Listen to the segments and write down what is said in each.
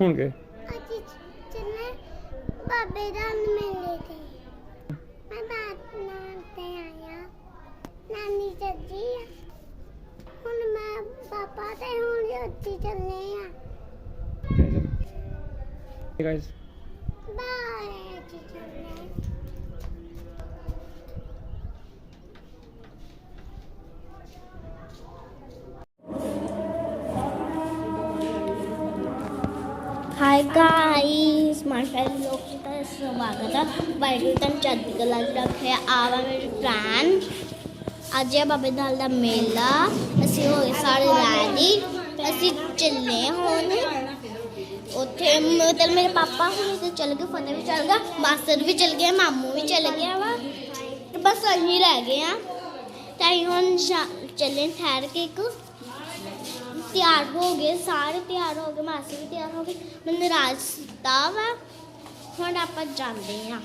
ਹੁਣ ਗਏ ਅੱਜ ਚੱਲੇ ਬਾਬੇ ਦਾ ਮੇਲੇ ਤੇ। ਮੈਂ ਬਾਤ ਨਾਲ ਤੇ ਆਇਆ। ਨਾਨੀ ਚੱਜੀ ਆ। ਹੁਣ ਮੈਂ ਪਾਪਾ ਤੇ ਹੁਣ ਉੱਥੇ ਚੱਲੇ ਆ। Hey ਹਾਈ ਗਾਇਸ ਮਾਈ ਲੋਕ ਦਾ ਸਵਾਗਤ ਹੈ ਬਾਈਟੂ ਤਾਂ ਚੜ੍ਹਦੀ ਕਲਾ ਚ ਰੱਖਿਆ ਆਵਾ ਮੇਰੇ ਭੈਣ ਅੱਜ ਹੈ ਬਾਬੇ ਦਾਲ ਦਾ ਮੇਲਾ ਅਸੀਂ ਹੋ ਗਏ ਸਾਰੇ ਰੈਡੀ ਅਸੀਂ ਚੱਲੇ ਹੁਣ ਉੱਥੇ ਮਤਲਬ ਮੇਰੇ ਪਾਪਾ ਹੁਣ ਤੇ ਚੱਲ ਗਏ ਫਤਿਹ ਵੀ ਚੱਲ ਗਿਆ ਮਾਸਟਰ ਵੀ ਚੱਲ ਗਿਆ ਮਾਮੂ ਵੀ ਚੱਲ ਗਿਆ ਵਾ ਤੇ ਬਸ ਅਸੀਂ ਰਹਿ ਗਏ ਆ ਤਾਂ ਅਸੀਂ ਹੁਣ ਸ਼ਾ- ਚੱਲੇ ਠਹਿਰ ਕੇ ਇੱਕ ਤਿਆਰ ਹੋ ਗਏ ਸਾਰੇ ਤਿਆਰ ਹੋ ਗਏ ਮਾਸੀ ਵੀ ਤਿਆਰ ਹੋ ਗਈ। ਮੈਨੂੰ ਰਾਜ ਸੁੱਤਾ ਵਾ। ਹੁਣ ਆਪਾਂ ਜਾਂਦੇ ਆ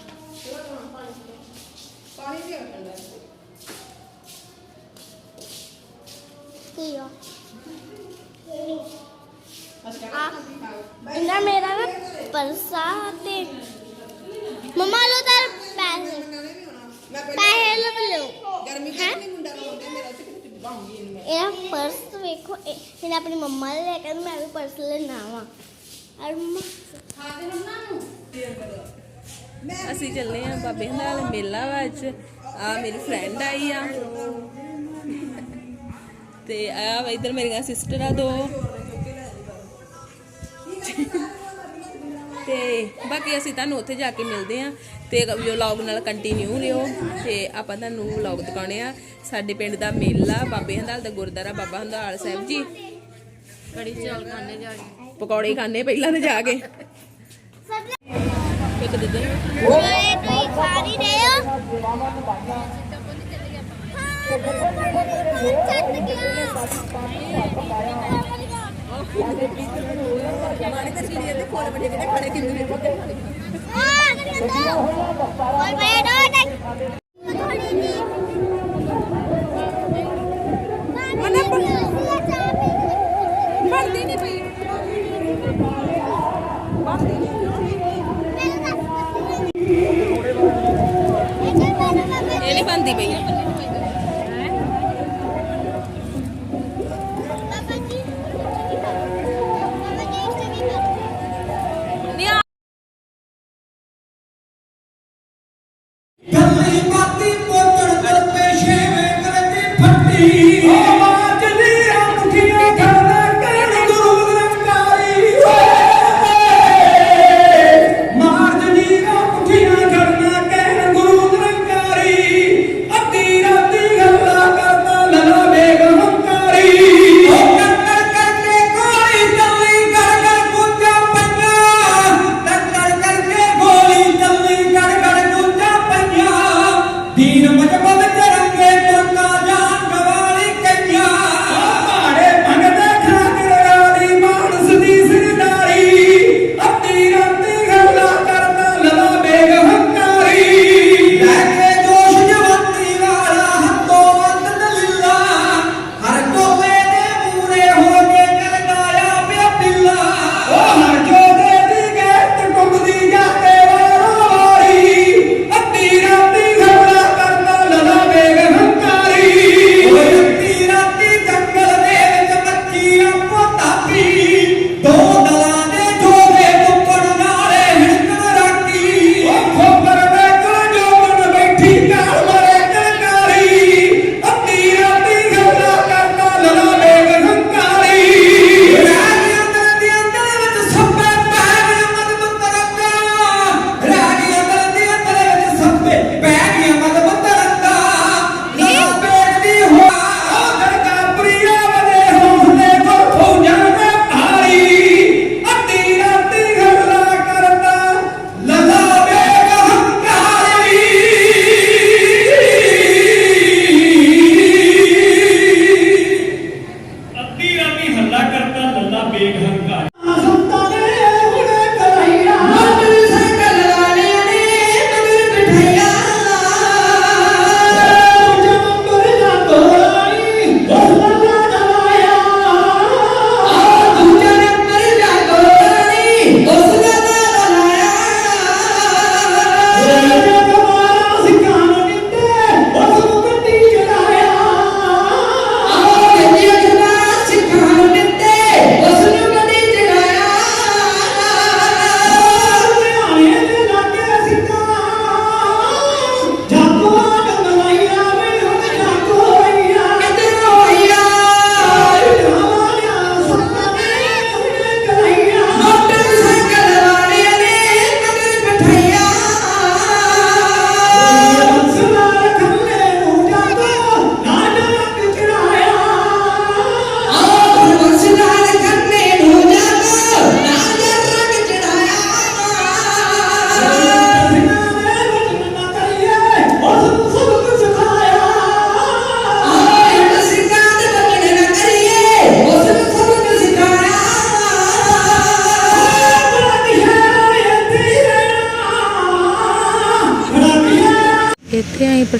ਕੀ ਆ? ਇੰਨਾ ਮੇਰਾ ਨਾ ਪਰਸਾ ਤੇ ਮਮਾ ਲੋ ਤਾਂ ਪੈਸੇ। ਪੈਸੇ ਲੋ ਲੋ ਗਰਮੀ? ਚ ਨਹੀਂ ਮੁੰਡਾ ਲਾਉਂਦੇ ਮੇਰਾ ਤੇ ਪਰਸ ਵੇਖੋ, ਇਹ ਇਹਨੇ ਆਪਣੀ ਮੰਮਾ ਦੇ ਲੈ ਕੇ ਮੈਂ ਵੀ ਪਰਸ ਲੈਣਾ ਵਾ। ਅਰ ਅਸੀਂ ਚੱਲੇ ਆ ਬਾਬੇ ਨਾਲ ਮੇਲਾ ਵਾ ਅੱਜ। ਆ ਮੇਰੀ ਫਰੈਂਡ ਆਈ ਆ। ਤੇ ਆ ਵਾ ਇਧਰ ਮੇਰੀਆਂ ਸਿਸਟਰ ਆ ਦੋ। ਤੇ ਬਾਕੀ ਅਸੀਂ ਤੁਹਾਨੂੰ ਉੱਥੇ ਜਾ ਕੇ ਮਿਲਦੇ ਆ ਤੇ ਵਲੌਗ ਨਾਲ ਕੰਟੀਨਿਊ ਰਿਓ। ਤੇ ਆਪਾਂ ਤੁਹਾਨੂੰ ਵਲੌਗ ਦਿਖਾਉਣੇ ਆ। ਸਾਡੇ ਪਿੰਡ ਦਾ ਮੇਲਾ ਬਾਬੇ ਹੰਦਾਲ ਦਾ ਗੁਰਦਾਰਾ ਬਾਬਾ ਹੰਦਾਲ ਸਾਹਿਬ ਜੀ। ਕੜੀ ਚੌਲ ਖਾਣੇ ਜਾ ਕੇ। ਪਕੌੜੇ ਖਾਣੇ ਪਹਿਲਾਂ ਤੇ ਜਾ ਕੇ। ਇੱਕ ਕੋਈ ਮੈਂ ਡੋਟ ਇਹ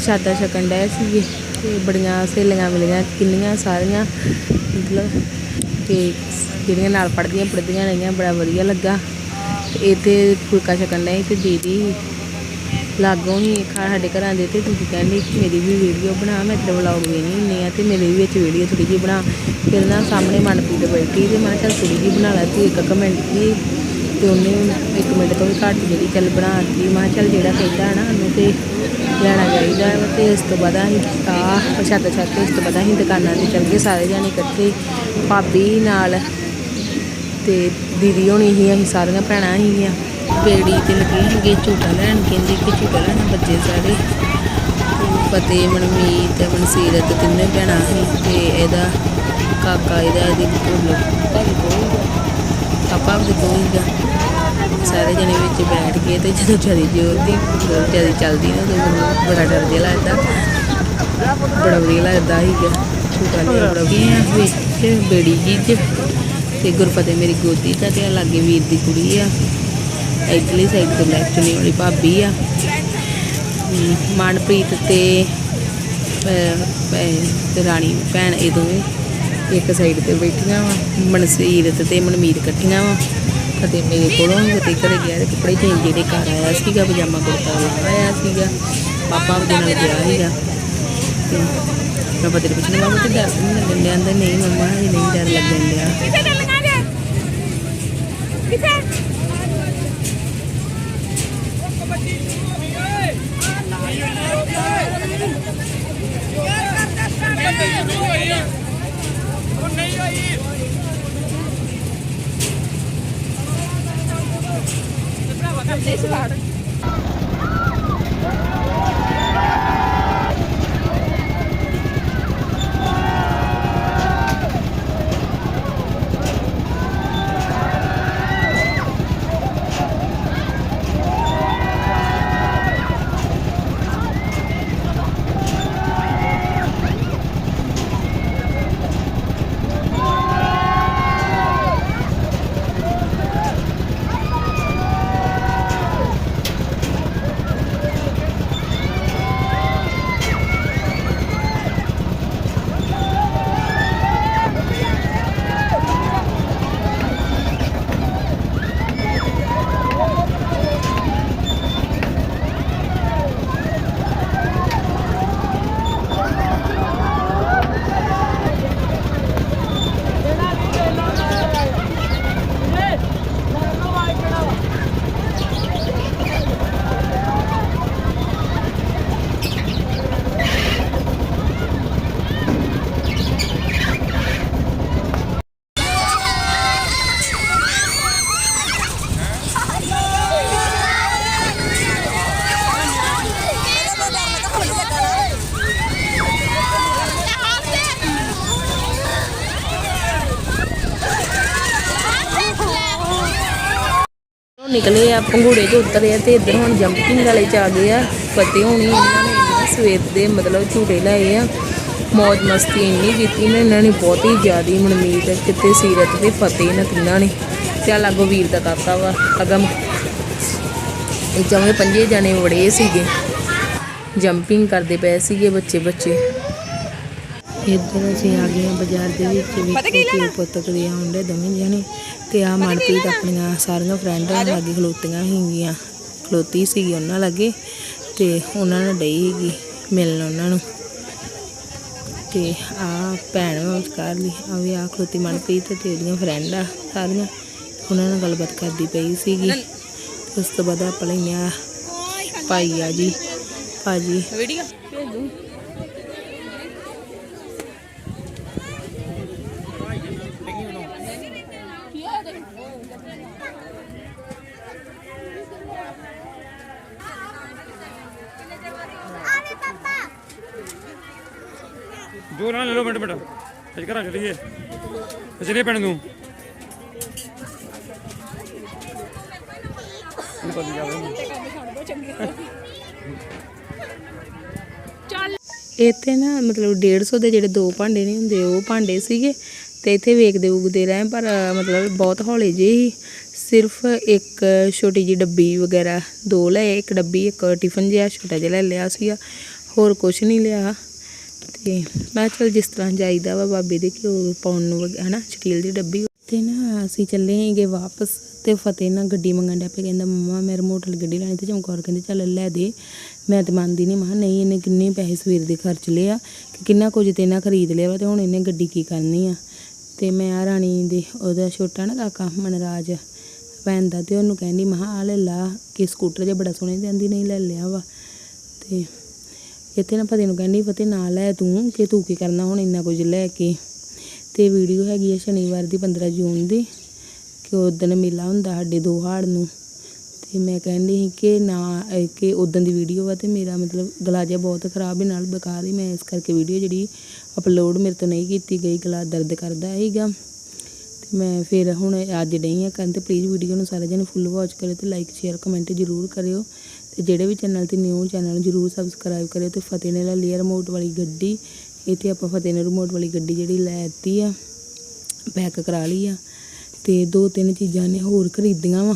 ਪ੍ਰਸ਼ਾਦਾ ਛਕਣ ਡਏ ਸੀਗੇ ਤੇ ਬੜੀਆਂ ਸਹੇਲੀਆਂ ਮਿਲੀਆਂ, ਕਿੰਨੀਆਂ ਸਾਰੀਆਂ, ਮਤਲਬ ਤੇ ਜਿਹੜੀਆਂ ਨਾਲ ਪੜ੍ਹਦੀਆਂ ਪੜ੍ਹਦੀਆਂ ਰਹੀਆਂ, ਬੜਾ ਵਧੀਆ ਲੱਗਾ। ਤੇ ਇੱਥੇ ਫੁਲਕਾ ਛਕਣ ਡਏ ਤੇ ਦੀਦੀ ਲਾਗੋਂ ਹੀ ਖਾ ਸਾਡੇ ਘਰਾਂ ਦੇ ਤੇ ਤੁਸੀਂ ਕਹਿੰਦੇ ਕਿ ਮੇਰੀ ਵੀ ਵੀਡੀਓ ਬਣਾ, ਮੈਂ ਤੇਰਾ ਵਲੌਗ ਵੀ ਨਹੀਂ ਹੁੰਦੀ ਆ ਤੇ ਮੇਰੇ ਵੀ ਵਿੱਚ ਵੀਡੀਓ ਥੋੜੀ ਜਿਹੀ ਬਣਾ। ਫਿਰ ਨਾ ਸਾਹਮਣੇ ਮਨਪ੍ਰੀਤ ਬੈਠੀ ਤੇ ਮੈਂ ਕਿਹਾ ਚੱਲ ਥੋੜੀ ਜਿਹੀ ਬਣਾ ਲਾ, ਤੇ ਇੱਕ ਕਮੈਂਟ ਦੀ ਤੇ ਉਹਨੇ ਇੱਕ ਮਿੰਟ ਤੋਂ ਵੀ ਘੱਟ ਜਿਹੜੀ ਚੱਲ ਬਣਾ ਦਿੱਤੀ ਮੈਂ ਚੱਲ ਜਿਹੜਾ ਕਹਿੰਦਾ ਨਾ ਉਹਨੂੰ ਤੇ ਲੈਣਾ ਚਾਹੀਦਾ ਵਾ ਤੇ ਇਸ ਤੋਂ ਬਾਅਦ ਅਸੀਂ ਆ ਪ੍ਰਸ਼ਾਦਾ ਛਕ ਇਸ ਤੋਂ ਬਾਅਦ ਅਸੀਂ ਦੁਕਾਨਾਂ ਤੇ ਚੱਲ ਗਏ ਸਾਰੇ ਜਾਣੇ ਇਕੱਠੇ, ਭਾਬੀ ਨਾਲ ਤੇ ਦੀਦੀ ਹੋਣੀ ਸੀ ਅਸੀਂ ਸਾਰੀਆਂ ਭੈਣਾਂ ਸੀਗੀਆਂ ਬੇੜੀ ਤੇ ਲੱਗੇ ਸੀਗੇ ਝੂਟਾ ਲੈਣ, ਕਹਿੰਦੇ ਕਿ ਝੂਟਾ ਲੈਣਾ ਬੱਚੇ ਸਾਰੇ। ਤੇ ਫਤਿਹ ਮਨਮੀਤ, ਮਨਸੀਰਤ ਤਿੰਨੇ ਭੈਣਾਂ ਸੀ ਤੇ ਇਹਦਾ ਕਾਕਾ, ਇਹਦਾ ਇਹਦੇ ਕੋਲ ਪਾਪਾ ਦੇ ਕੋਲ ਸਾਰੇ ਜਣੇ ਵਿੱਚ ਬੈਠ ਕੇ ਤੇ ਜਦੋਂ ਚਲੀ ਜੋਰ ਦੀ ਜ਼ਿਆਦਾ ਚੱਲਦੀ ਨਾ ਤੇ ਮੈਨੂੰ ਬੜਾ ਡਰ ਜਿਹਾ ਲੱਗਦਾ। ਬੜਾ ਵਧੀਆ ਲੱਗਦਾ ਸੀਗਾ। ਝੂਟਾ ਲਿਆ ਬੜਾ ਵਧੀਆ ਵਿੱਚ ਬੇੜੀ ਜੀ ਚ ਤੇ ਗੁਰਫਤਿਹ ਮੇਰੀ ਗੋਦੀ ਦਾ ਤੇ ਲਾਗੇ ਵੀਰ ਦੀ ਕੁੜੀ ਆ। ਇਧਰਲੀ ਸਾਈਡ ਤੋਂ ਲੈਫਟ ਚੁਣੀ ਵਾਲੀ ਭਾਬੀ ਆ। ਮਨਪ੍ਰੀਤ ਤੇ ਰਾਣੀ, ਭੈਣ ਇਹ ਦੋਵੇਂ। ਇੱਕ ਸਾਈਡ ਤੇ ਬੈਠੀਆਂ ਵਾ ਮਨਸੀਰਤ ਤੇ ਮਨਮੀਤ ਇਕੱਠੀਆਂ ਵਾ। ਕਦੇ ਮੇਰੇ ਕੋਲੋਂ ਕਦੇ ਘਰੇ ਗਿਆ ਤੇ ਕੱਪੜੇ ਚੇਂਜ ਜਿਹੜੇ ਘਰ ਆਇਆ ਸੀਗਾ, ਪਜਾਮਾ ਕੁੜਤਾ ਲਾਇਆ ਸੀਗਾ, ਪਾਪਾ ਉਹਦੇ ਨਾਲ ਗਿਆ ਸੀਗਾ। ਤੇ ਮੈਂ ਪਤਾ ਨਹੀਂ ਪੁੱਛਣਾ ਬਾਬੂ ਤੇ ਡਰ ਨਹੀਂ ਲੱਗਣ ਡਿਆ? ਕਹਿੰਦਾ ਨਹੀਂ, ਮੰਮਾ, ਹਜੇ ਨਹੀਂ ਡਰ ਲੱਗਣ ਡਿਆ। ਹੁਣ ਨਿਕਲੇ ਆ ਪੰਘੂੜੇ ਤੋਂ ਉਤਰੇ ਆ ਤੇ ਇੱਧਰ ਹੁਣ ਜੰਪਿੰਗ ਵਾਲੇ ਚ ਆ ਗਏ ਆ। ਫਤਿਹ ਹੋਣੀ ਇਹਨਾਂ ਨੇ ਇੰਨੇ ਸਵੇਰ ਦੇ ਮਤਲਬ ਝੂਟੇ ਲਾਏ ਆ। ਮौज ਮਸਤੀ ਇੰਨੀ ਕੀਤੀ ਨੇ ਇਹਨਾਂ ਨੇ ਬਹੁਤ ਹੀ ਜ਼ਿਆਦੀ ਮਨਮੀਤ ਕਿਤੇ ਸੀਰਤ ਤੇ ਫਤਿਹ ਇਹਨਾਂ ਤਿੰਨਾਂ ਨੇ। ਚੱਲ ਅੱਗੋਂ ਵੀਰ ਦਾ ਕਾਕਾ ਵਾ ਅਗਮ। ਇਹ ਚੌਵੇਂ ਪੰਜੇ ਜਾਣੇ ਵੜੇ ਸੀਗੇ। ਜੰਪਿੰਗ ਕਰਦੇ ਪਏ ਸੀਗੇ ਬੱਚੇ ਬੱਚੇ। ਇੱਧਰ ਅਸੀਂ ਆ ਗਏ ਬਾਜ਼ਾਰ ਦੇ ਵਿੱਚ ਵੀ ਕੀ ਪੁੱਤਕ ਦੇ ਆਉਂਦੇ ਦੋਵੇਂ ਜਣੇ। ਤੇ ਆ ਮਨਪ੍ਰੀਤ ਆਪਣੀਆਂ ਸਾਰੀਆਂ ਫਰੈਂਡਾਂ ਲਾਗੇ ਖਲੋਤੀਆਂ ਸੀਗੀਆਂ। ਖਲੋਤੀ ਸੀਗੀ ਉਹਨਾਂ ਲਾਗੇ ਤੇ ਉਹਨਾਂ ਨਾਲ ਡਈ ਸੀਗੀ ਮਿਲਣ ਉਹਨਾਂ ਨੂੰ। ਤੇ ਆ ਭੈਣ ਵਾ ਵਿਚਕਾਰ ਲਈ ਆ ਵੀ ਆ ਖਲੋਤੀ ਮਨਪ੍ਰੀਤ ਤੇ ਉਹਦੀਆਂ ਫਰੈਂਡ ਆ ਸਾਰੀਆਂ। ਉਹਨਾਂ ਨਾਲ ਗੱਲਬਾਤ ਕਰਦੀ ਪਈ ਸੀਗੀ। ਉਸ ਤੋਂ ਬਾਅਦ ਆਪਾਂ ਲੈਨੇ ਆ ਭਾਈ ਆ ਜੀ, ਭਾਜੀ। ਵੀਡੀਓ ਭੇਜ ਦੂੰ ਦੋ ਨਾਲ ਲੈ ਲਓ ਮਿੰਟ ਮਿੰਟ। ਅੱਜ ਘਰਾਂ ਚਲੀਏ। ਚਲੀਏ ਪਿੰਡ ਨੂੰ। ਇੱਥੇ ਨਾ ਮਤਲਬ 150 ਦੇ ਜਿਹੜੇ ਦੋ ਭਾਂਡੇ ਨਹੀਂ ਹੁੰਦੇ, ਉਹ ਭਾਂਡੇ ਸੀਗੇ ਤੇ ਇੱਥੇ ਵੇਖਦੇ ਉਗਦੇ ਰਹੇ ਪਰ ਮਤਲਬ ਬਹੁਤ ਹੌਲੇ ਜਿਹੇ ਸੀ। ਸਿਰਫ ਇੱਕ ਛੋਟੀ ਜੀ ਡੱਬੀ ਵਗੈਰਾ ਦੋ ਲਏ, ਇੱਕ ਡੱਬੀ, ਇੱਕ ਟਿਫਨ ਜਿਹਾ ਛੋਟਾ ਜਿਹਾ ਲੈ ਲਿਆ ਸੀਗਾ। ਹੋਰ ਕੁਝ ਨਹੀਂ ਲਿਆ। ਤੇ ਮੈਂ ਕਿਹਾ ਚੱਲ ਜਿਸ ਤਰ੍ਹਾਂ ਜਾਈਦਾ ਵਾ ਬਾਬੇ ਦੇ ਘਿਓ ਪਾਉਣ ਨੂੰ ਵਗ- ਹਨਾ ਸ਼ਕੀਲ ਦੀ ਡੱਬੀ। ਤੇ ਨਾ ਅਸੀਂ ਚੱਲੇ ਹੈਗੇ ਵਾਪਸ ਤੇ ਫਤਿਹ ਨਾ ਗੱਡੀ ਮੰਗਣ ਡਿਆ ਪਿਆ, ਕਹਿੰਦਾ ਮੰਮਾ ਮੈਂ ਰਿਮੋਟ ਵਾਲੀ ਗੱਡੀ ਲੈਣੀ ਤੇ ਚਮਕੌਰ ਕਹਿੰਦੇ ਚੱਲ ਲੈ ਦੇ। ਮੈਂ ਤੇ ਮੰਨਦੀ ਨਹੀਂ ਮਹਾ ਨਹੀਂ, ਇਹਨੇ ਕਿੰਨੇ ਪੈਸੇ ਸਵੇਰ ਦੇ ਖਰਚ ਲਏ ਆ, ਕਿ ਕਿੰਨਾ ਕੁਝ ਤੇ ਇਹਨਾਂ ਖਰੀਦ ਲਿਆ ਵਾ ਤੇ ਹੁਣ ਇਹਨੇ ਗੱਡੀ ਕੀ ਕਰਨੀ ਆ। ਤੇ ਮੈਂ ਆ ਰਾਣੀ ਦੇ, ਉਹਦਾ ਛੋਟਾ ਨਾ ਕਾਕਾ ਮਨਰਾਜ, ਭੈਣ ਦਾ, ਤੇ ਉਹਨੂੰ ਕਹਿੰਦੀ ਮਹਾ ਆ ਲੈ ਲਾ, ਕਿ ਸਕੂਟਰ ਜੇ ਬੜਾ ਸੋਹਣਾ ਜਾਂਦੀ ਨਹੀਂ ਲੈ ਲਿਆ ਵਾ। ਤੇ ਇੱਥੇ ਨਾ ਫਤਿਹ ਨੂੰ ਕਹਿੰਦੀ ਫਤਿਹ ਨਾ ਲੈ ਤੂੰ, ਕਿ ਤੂੰ ਕੀ ਕਰਨਾ ਹੁਣ ਇੰਨਾ ਕੁਝ ਲੈ ਕੇ? ਤੇ ਵੀਡੀਓ ਹੈਗੀ ਹੈ ਸ਼ਨੀਵਾਰ ਦੀ 15 ਜੂਨ ਦੀ, ਕਿ ਉਦੋਂ ਮੇਲਾ ਹੁੰਦਾ ਸਾਡੇ ਦੋ ਹਾੜ ਨੂੰ। ਤੇ ਮੈਂ ਕਹਿੰਦੀ ਸੀ ਕਿ ਨਾ ਕਿ ਉਦੋਂ ਦੀ ਵੀਡੀਓ ਵਾ ਤੇ ਮੇਰਾ ਮਤਲਬ ਗਲਾ ਜਿਹਾ ਬਹੁਤ ਖਰਾਬ ਹੈ ਨਾਲ ਬੇਕਾਰ ਹੀ ਮੈਂ ਇਸ ਕਰਕੇ ਵੀਡੀਓ ਜਿਹੜੀ ਅਪਲੋਡ ਮੇਰੇ ਤੋਂ ਨਹੀਂ ਕੀਤੀ ਗਈ, ਗਲਾ ਦਰਦ ਕਰਦਾ ਹੈਗਾ ਤੇ ਮੈਂ ਫਿਰ ਹੁਣ ਅੱਜ ਨਹੀਂ ਆ ਕਰਨ ਤੇ ਪਲੀਜ਼ ਵੀਡੀਓ ਨੂੰ ਸਾਰੇ ਜਣੇ ਫੁੱਲ ਵਾਚ ਕਰਿਓ ਤੇ ਲਾਈਕ ਸ਼ੇਅਰ ਕਮੈਂਟ ਜ਼ਰੂਰ ਕਰਿਓ। ਤੇ ਜਿਹੜੇ ਵੀ ਚੈਨਲ ਤੇ ਨਿਊ ਚੈਨਲ ਜ਼ਰੂਰ ਸਬਸਕ੍ਰਾਈਬ ਕਰਿਓ ਤੇ ਫਤਿਹ ਨੇ ਲੈ ਲਈ ਆ ਰਿਮੋਟ ਵਾਲੀ ਗੱਡੀ, ਇੱਥੇ ਆਪਾਂ ਫਤਿਹ ਨੇ ਰਿਮੋਟ ਵਾਲੀ ਗੱਡੀ ਜਿਹੜੀ ਲੈਤੀ ਆ ਪੈਕ ਕਰਾ ਲਈ ਆ ਤੇ ਦੋ ਤਿੰਨ ਚੀਜ਼ਾਂ ਨੇ ਹੋਰ ਖਰੀਦੀਆਂ ਵਾ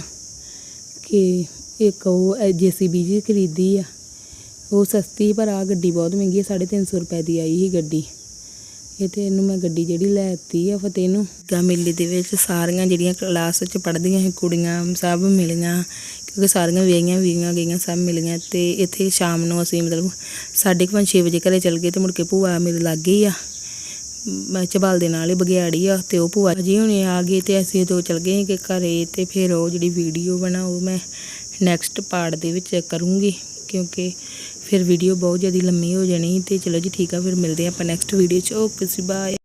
ਕਿ ਇੱਕ ਉਹ ਜੀਸੀਬੀ ਜੀ ਖਰੀਦੀ ਆ, ਉਹ ਸਸਤੀ ਪਰ ਆ ਗੱਡੀ ਬਹੁਤ ਮਹਿੰਗੀ ਹੈ 350 ਰੁਪਏ ਦੀ ਆਈ ਸੀ ਗੱਡੀ। ਇਹ ਤੇ ਇਹਨੂੰ ਮੈਂ ਗੱਡੀ ਜਿਹੜੀ ਲੈ ਦਿੱਤੀ ਆ, ਫਤਿਹ ਨੂੰ ਗਾ ਮੇਲੇ ਦੇ ਵਿੱਚ ਸਾਰੀਆਂ ਜਿਹੜੀਆਂ ਕਲਾਸ ਵਿੱਚ ਪੜ੍ਹਦੀਆਂ ਸੀ, ਕੁੜੀਆਂ ਸਭ ਮਿਲੀਆਂ, ਕਿਉਂਕਿ ਸਾਰੀਆਂ ਵਿਆਹੀਆਂ ਵੀਆਂ ਗਈਆਂ, ਸਭ ਮਿਲੀਆਂ ਤੇ ਇੱਥੇ ਸ਼ਾਮ ਨੂੰ ਅਸੀਂ ਮਤਲਬ ਸਾਢੇ ਕੁ ਪੰਜ ਛੇ ਵਜੇ ਘਰੇ ਚਲ ਗਏ ਤੇ ਮੁੜ ਕੇ ਭੂਆ ਮੇਰੇ ਲੱਗ ਗਈ ਆ। ਮੈਂ ਚਬਾਲ ਦੇ ਨਾਲ ਹੀ ਬਗਿਆੜੀ ਆ ਤੇ ਉਹ ਭੂਆ ਜੀ ਹੁਣੇ ਆ ਗਏ ਤੇ ਅਸੀਂ ਉਦੋਂ ਚਲ ਗਏ ਕਿ ਘਰੇ ਤੇ ਫਿਰ ਉਹ ਜਿਹੜੀ ਵੀਡੀਓ ਬਣਾ ਉਹ ਮੈਂ ਨੈਕਸਟ ਪਾਰਟ ਦੇ ਵਿੱਚ ਕਰੂੰਗੀ, ਕਿਉਂਕਿ ਫਿਰ ਵੀਡੀਓ ਬਹੁਤ ਜ਼ਿਆਦਾ ਲੰਮੀ ਹੋ ਜਾਣੀ, ਤੇ ਚਲੋ ਜੀ ਠੀਕ ਆ, ਫਿਰ ਮਿਲਦੇ ਆ ਆਪਾਂ ਨੈਕਸਟ ਵੀਡੀਓ 'ਚ। Okay see bye